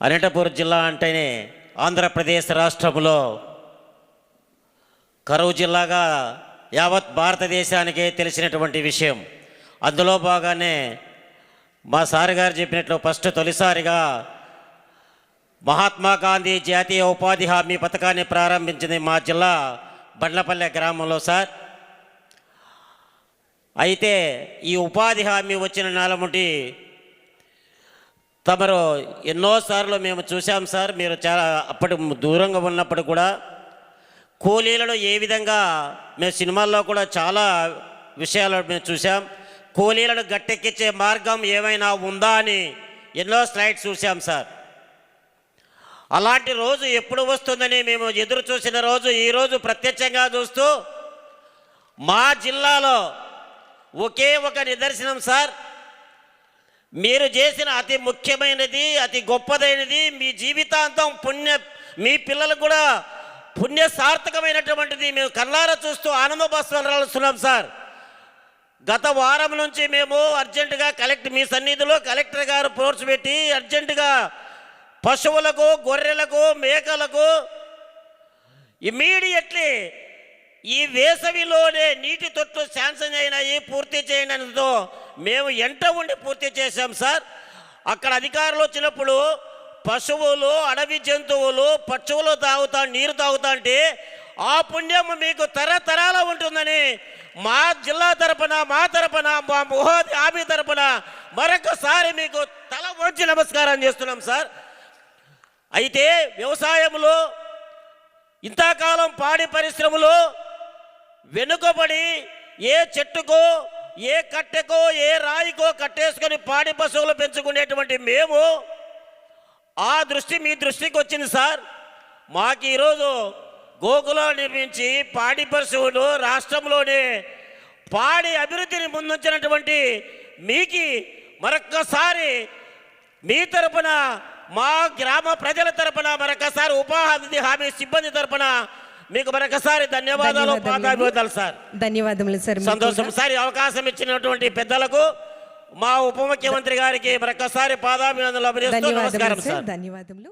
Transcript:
అనంతపురం జిల్లా అంటేనే ఆంధ్రప్రదేశ్ రాష్ట్రంలో కరువు జిల్లాగా యావత్ భారతదేశానికే తెలిసినటువంటి విషయం. అందులో బాగానే మా సార్ గారు చెప్పినట్లు ఫస్ట్ తొలిసారిగా మహాత్మా గాంధీ జాతీయ ఉపాధి హామీ పథకాన్ని ప్రారంభించింది మా జిల్లా బండ్లపల్లె గ్రామంలో సార్. అయితే ఈ ఉపాధి హామీ వచ్చిన నాలముటి తమరు ఎన్నోసార్లు మేము చూసాం సార్ మీరు చాలా అప్పటి దూరంగా ఉన్నప్పుడు కూడా కూలీలను ఏ విధంగా మేము సినిమాల్లో కూడా చాలా విషయాలు మేము చూసాం కూలీలను గట్టెక్కించే మార్గం ఏమైనా ఉందా అని ఎన్నో స్లైడ్స్ చూసాం సార్. అలాంటి రోజు ఎప్పుడు వస్తుందని మేము ఎదురు చూసిన రోజు ఈరోజు ప్రత్యక్షంగా చూస్తూ మా జిల్లాలో ఒకే ఒక నిదర్శనం సార్ మీరు చేసిన అతి ముఖ్యమైనది అతి గొప్పదైనది మీ జీవితాంతం పుణ్య మీ పిల్లలు కూడా పుణ్య సార్థకమైనటువంటిది మేము కళ్ళారా చూస్తూ ఆనంద సార్. గత వారం నుంచి మేము అర్జెంటుగా కలెక్ట్ మీ సన్నిధిలో కలెక్టర్ గారు పోర్చిపెట్టి అర్జెంటుగా పశువులకు గొర్రెలకు మేకలకు ఇమీడియట్లీ ఈ వేసవిలోనే నీటి తొట్టు శాంక్షన్ అయినాయి పూర్తి చేయడంతో మేము ఎంట ఉండి పూర్తి చేశాం సార్. అక్కడ అధికారులు వచ్చినప్పుడు పశువులు అడవి జంతువులు పశువులు తాగుతా నీరు తాగుతా అంటే ఆ పుణ్యం మీకు తరతరాల ఉంటుందని మా జిల్లా తరపున మా తరపున మా మోహోది ఆమె తరపున మరొకసారి మీకు తల వంచి నమస్కారం చేస్తున్నాం సార్. అయితే వ్యవసాయంలో ఇంతకాలం పాడి పరిశ్రమలు వెనుకబడి ఏ చెట్టుకో ఏ కట్టెకో ఏ రాయికో కట్టేసుకొని పాడి పశువులు పెంచుకునేటువంటి మేము ఆ దృష్టి మీ దృష్టికి వచ్చింది సార్. మాకు ఈరోజు గోకులో నిర్మించి పాడి పశువులు రాష్ట్రంలోనే పాడి అభివృద్ధిని ముందుంచినటువంటి మీకు మరొక్కసారి మీ తరపున మా గ్రామ ప్రజల తరపున మరొకసారి ఉపాధి హామీ సిబ్బంది తరపున మీకు మరొకసారి ధన్యవాదాలు పాదాభివందనాలు సార్. ధన్యవాదములు సార్ సంతోషం. సార్ అవకాశం ఇచ్చినటువంటి పెద్దలకు మా ఉప ముఖ్యమంత్రి గారికి మరొకసారి పాదాభివందనలు నమస్కారం సార్. ధన్యవాదములు.